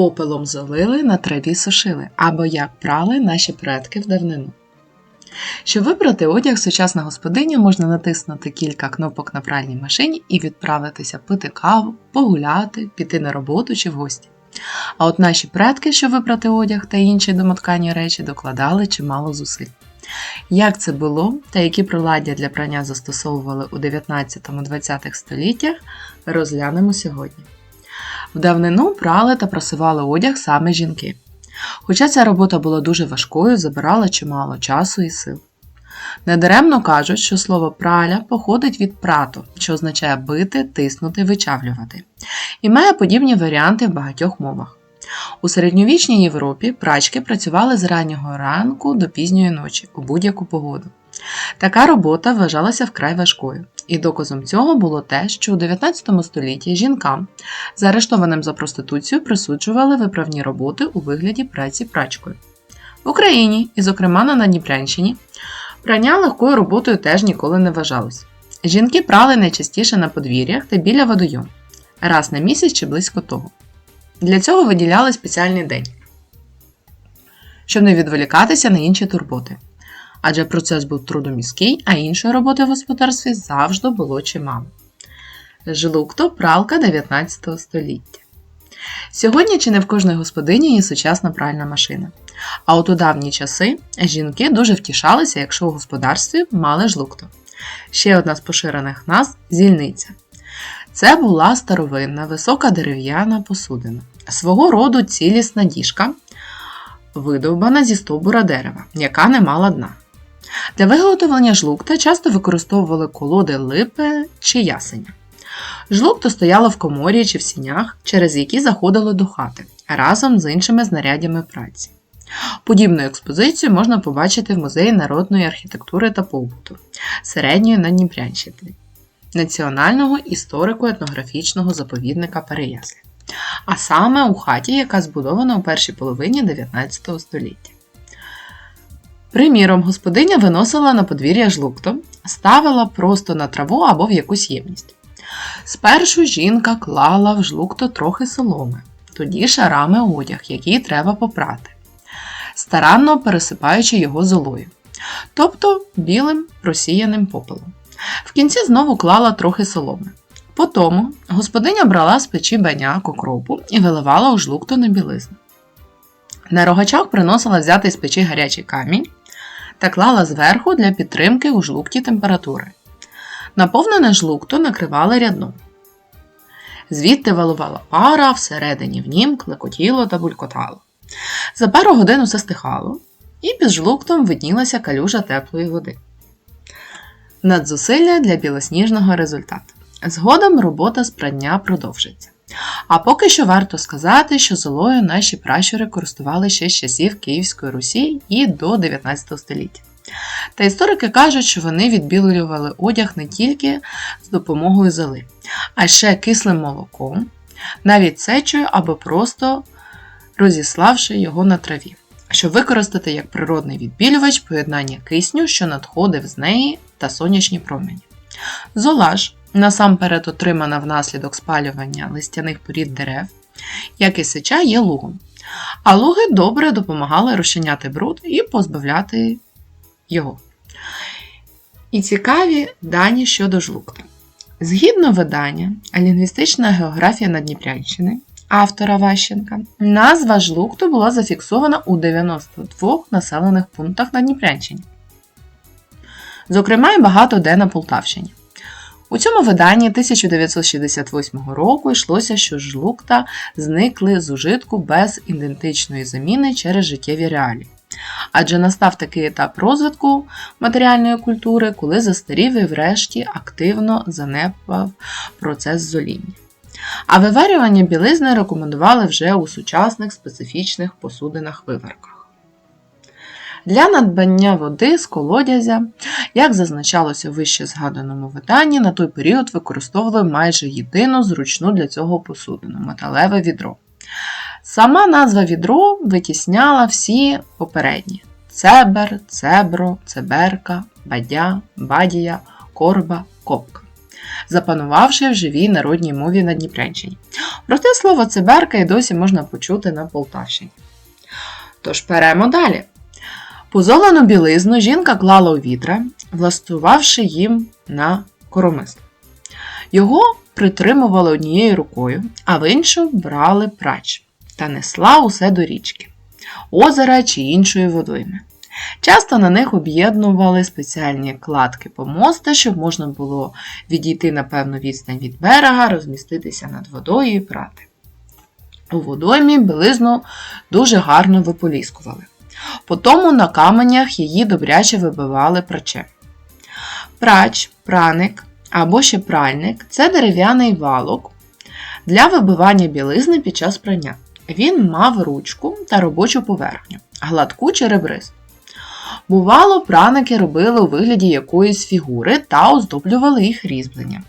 попелом залили, на траві сушили, або як прали наші предки в давнину. Щоб вибрати одяг, сучасна господиня можна натиснути кілька кнопок на пральній машині і відправитися пити каву, погуляти, піти на роботу чи в гості. А от наші предки, щоб вибрати одяг та інші домоткані речі, докладали чимало зусиль. Як це було та які приладдя для прання застосовували у 19-20 століттях, розглянемо сьогодні. В давнину прали та прасували одяг саме жінки. Хоча ця робота була дуже важкою, забирала чимало часу і сил. Недаремно кажуть, що слово праля походить від прато, що означає бити, тиснути, вичавлювати, і має подібні варіанти в багатьох мовах. У середньовічній Європі прачки працювали з раннього ранку до пізньої ночі у будь-яку погоду. Така робота вважалася вкрай важкою, і доказом цього було те, що у 19 столітті жінкам, заарештованим за проституцію, присуджували виправні роботи у вигляді праці прачкою. В Україні, і, зокрема на Надніпрянщині, прання легкою роботою теж ніколи не вважалось. Жінки прали найчастіше на подвір'ях та біля водойом, раз на місяць чи близько того. Для цього виділяли спеціальний день, щоб не відволікатися на інші турботи. Адже процес був трудоміський, а іншої роботи в господарстві завжди було чимало. Жлукто пралка 19 століття. Сьогодні чи не в кожній господині є сучасна пральна машина. А от у давні часи жінки дуже втішалися, якщо у господарстві мали жлукто. Ще одна з поширених назв зільниця. Це була старовинна висока дерев'яна посудина, свого роду цілісна діжка, видовбана зі стовбура дерева, яка не мала дна. Для виготовлення жлукта часто використовували колоди липи чи ясеня. Жлукто стояло в коморі чи в сінях, через які заходило до хати, разом з іншими знарядями праці. Подібну експозицію можна побачити в Музеї народної архітектури та побуту середньої Надніпрянщини Національного історико-етнографічного заповідника Переяслі, а саме у хаті, яка збудована у першій половині 19 століття. Приміром, господиня виносила на подвір'я жлукто, ставила просто на траву або в якусь ємність. Спершу жінка клала в жлукто трохи соломи, тоді шарами одяг, який треба попрати, старанно пересипаючи його золою, тобто білим просіяним попелом. В кінці знову клала трохи соломи. Потому господиня брала з печі баняк окропу і виливала у жлукто на білизну. На рогачах приносила взяти з печі гарячий камінь та клала зверху для підтримки у жлукті температури. Наповнене жлукто накривали рядном. Звідти валувала пара, всередині в нім клекотіло та булькотало. За пару годин усе стихало, і під жлуктом виднілася калюжа теплої води. Надзусилля для білосніжного результату. Згодом робота з прання продовжиться. А поки що варто сказати, що золою наші пращури користували ще з часів Київської Русі і до 19 століття. Та історики кажуть, що вони відбілювали одяг не тільки з допомогою золи, а ще кислим молоком, навіть сечою або просто розіславши його на траві, щоб використати як природний відбілювач поєднання кисню, що надходив з неї, та сонячні промені. Зола ж насамперед отримана внаслідок спалювання листяних порід дерев, як і сеча є лугом. А луги добре допомагали розчиняти бруд і позбавляти його. І цікаві дані щодо жлукта. Згідно видання Лінгвістична географія Надніпрянщини автора Ващенка, назва жлукту була зафіксована у 92 населених пунктах на Дніпрянщині. Зокрема, і багато де на Полтавщині. У цьому виданні 1968 року йшлося, що жлукта зникли з ужитку без ідентичної заміни через життєві реалії. Адже настав такий етап розвитку матеріальної культури, коли застарів і врешті активно занепав процес зоління. А виварювання білизни рекомендували вже у сучасних специфічних посудинах-виварках. Для надбання води з колодязя, як зазначалося в вище згаданому виданні, на той період використовували майже єдину зручну для цього посудину металеве відро. Сама назва відро витісняла всі попередні: цебер, цебро, цеберка, бадя, бадія, корба, копка. запанувавши в живій народній мові на Дніпрянщині. Проте слово циберка і досі можна почути на Полтавщині. Тож перемо далі. Позолену білизну жінка клала у вітра, влаштувавши їм на коромисло. Його притримували однією рукою, а в іншу брали прач та несла усе до річки, озера чи іншої водойми. Часто на них об'єднували спеціальні кладки помоста, щоб можна було відійти на певну відстань від берега, розміститися над водою і прати. У водоймі білизну дуже гарно виполіскували. Потому на каменях її добряче вибивали прачем. Прач, праник або ще пральник це дерев'яний валок для вибивання білизни під час прання. Він мав ручку та робочу поверхню, гладку чи ребристу. Бувало, праники робили у вигляді якоїсь фігури та оздоблювали їх різьбленням.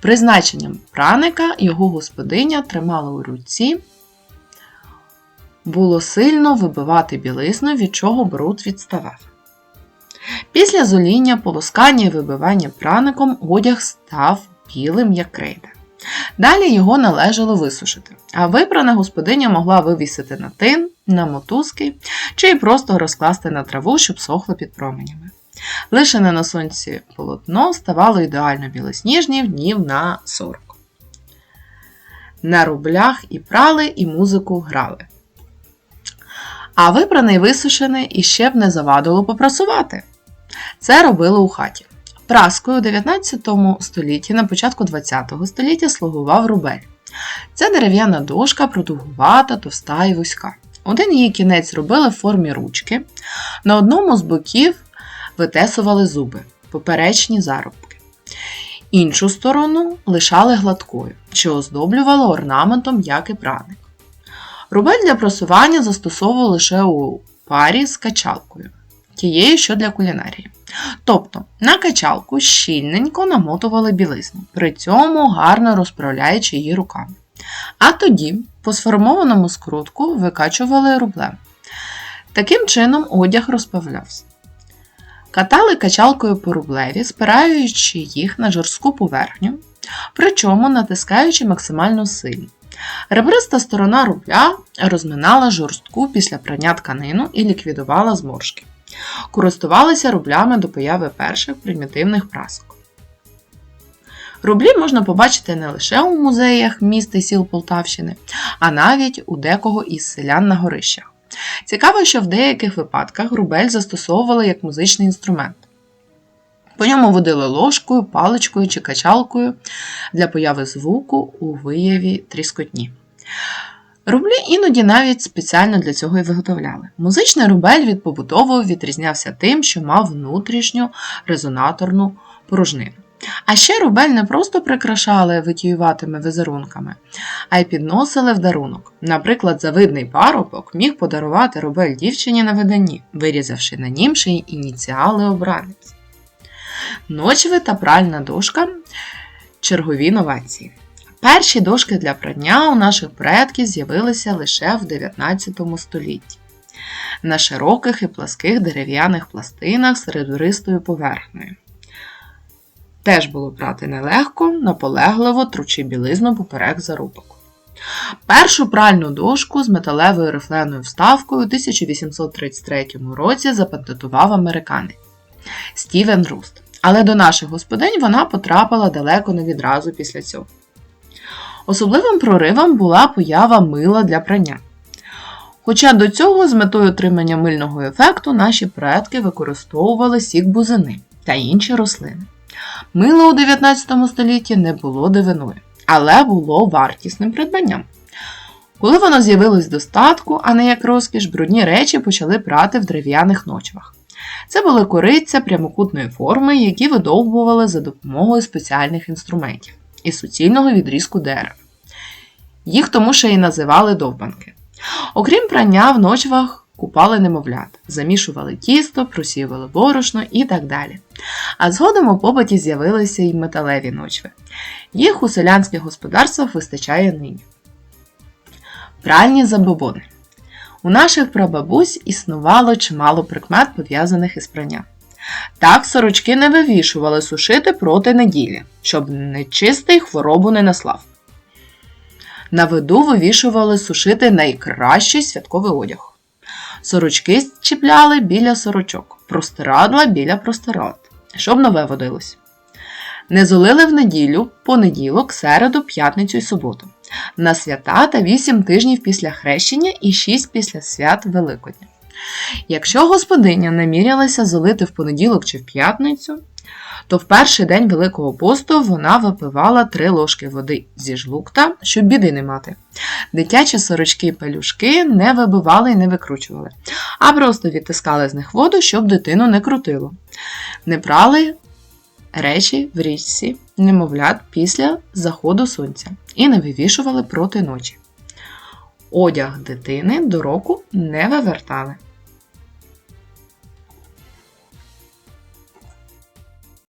Призначенням праника його господиня тримала у руці, було сильно вибивати білизну, від чого бруд відставав. Після зоління, полоскання і вибивання праником одяг став білим, як крейда. Далі його належало висушити, а випрана господиня могла вивісити на тин, на мотузки чи просто розкласти на траву, щоб сохло під променями. Лишене на сонці полотно ставало ідеально білосніжнів днів на 40. На рублях і прали, і музику грали. А випраний висушений іще б не завадило попрасувати. Це робили у хаті. Праскою у 19 столітті, на початку 20 століття слугував рубель. Це дерев'яна дошка, продовгувата, товста і вузька. Один її кінець робили в формі ручки. На одному з боків витесували зуби, поперечні зарубки. Іншу сторону лишали гладкою, що оздоблювало орнаментом, як і праник. Рубель для просування застосовували лише у парі з качалкою, тією, що для кулінарії. Тобто на качалку щільненько намотували білизну, при цьому гарно розправляючи її руками. А тоді по сформованому скрутку викачували рублем. Таким чином одяг розправлявся. Катали качалкою по рублеві, спираючи їх на жорстку поверхню, причому натискаючи максимально сильно. Ребриста сторона рубля розминала жорстку після прання тканину і ліквідувала зморшки. Користувалися рублями до появи перших примітивних прасок. Рублі можна побачити не лише у музеях міст і сіл Полтавщини, а навіть у декого із селян на горищах. Цікаво, що в деяких випадках рубель застосовували як музичний інструмент. По ньому водили ложкою, паличкою чи качалкою для появи звуку у вияві тріскотні. Рублі іноді навіть спеціально для цього і виготовляли. Музичний рубель від побутового відрізнявся тим, що мав внутрішню резонаторну порожнину. А ще рубель не просто прикрашали витіюватими візерунками, а й підносили в дарунок. Наприклад, завидний парубок міг подарувати рубель дівчині на виданні, вирізавши на нім ще й ініціали обранець. Ночви та пральна дошка чергові новації. Перші дошки для прання у наших предків з'явилися лише в 19 столітті. На широких і пласких дерев'яних пластинах з поверхнею. Теж було прати нелегко, наполегливо тручи білизну поперек зарубок. Першу пральну дошку з металевою рифленою вставкою у 1833 році запатентував американець Стівен Руст. Але до наших господинь вона потрапила далеко не відразу після цього. Особливим проривом була поява мила для прання. Хоча до цього з метою отримання мильного ефекту наші предки використовували сік бузини та інші рослини. Мило у 19 столітті не було дивиною, але було вартісним придбанням. Коли воно з'явилось достатку, а не як розкіш, брудні речі почали прати в дерев'яних ночвах. Це були кориця прямокутної форми, які видовбували за допомогою спеціальних інструментів і суцільного відрізку дерева. Їх тому ще й називали довбанки. Окрім прання, в ночвах купали немовлят, замішували тісто, просіювали борошно і так далі. А згодом у побуті з'явилися й металеві ночви. Їх у селянських господарствах вистачає нині. Пральні забобони. У наших прабабусь існувало чимало прикмет, пов'язаних із пранням. Так сорочки не вивішували сушити проти неділі, щоб нечистий хворобу не наслав. На виду вивішували сушити найкращий святковий одяг. Сорочки чіпляли біля сорочок, простирадла біля простирад, щоб нове водилось. Не золили в неділю, понеділок, середу, п'ятницю і суботу. На свята та 8 тижнів після хрещення і 6 після свят Великодня. Якщо господиня намірялася золити в понеділок чи в п'ятницю, то в перший день Великого посту вона випивала 3 ложки води зі жлукта, щоб біди не мати. Дитячі сорочки і пелюшки не вибивали і не викручували, а просто відтискали з них воду, щоб дитину не крутило. Не брали речі в річці, немовлят після заходу сонця і не вивішували проти ночі. Одяг дитини до року не вивертали.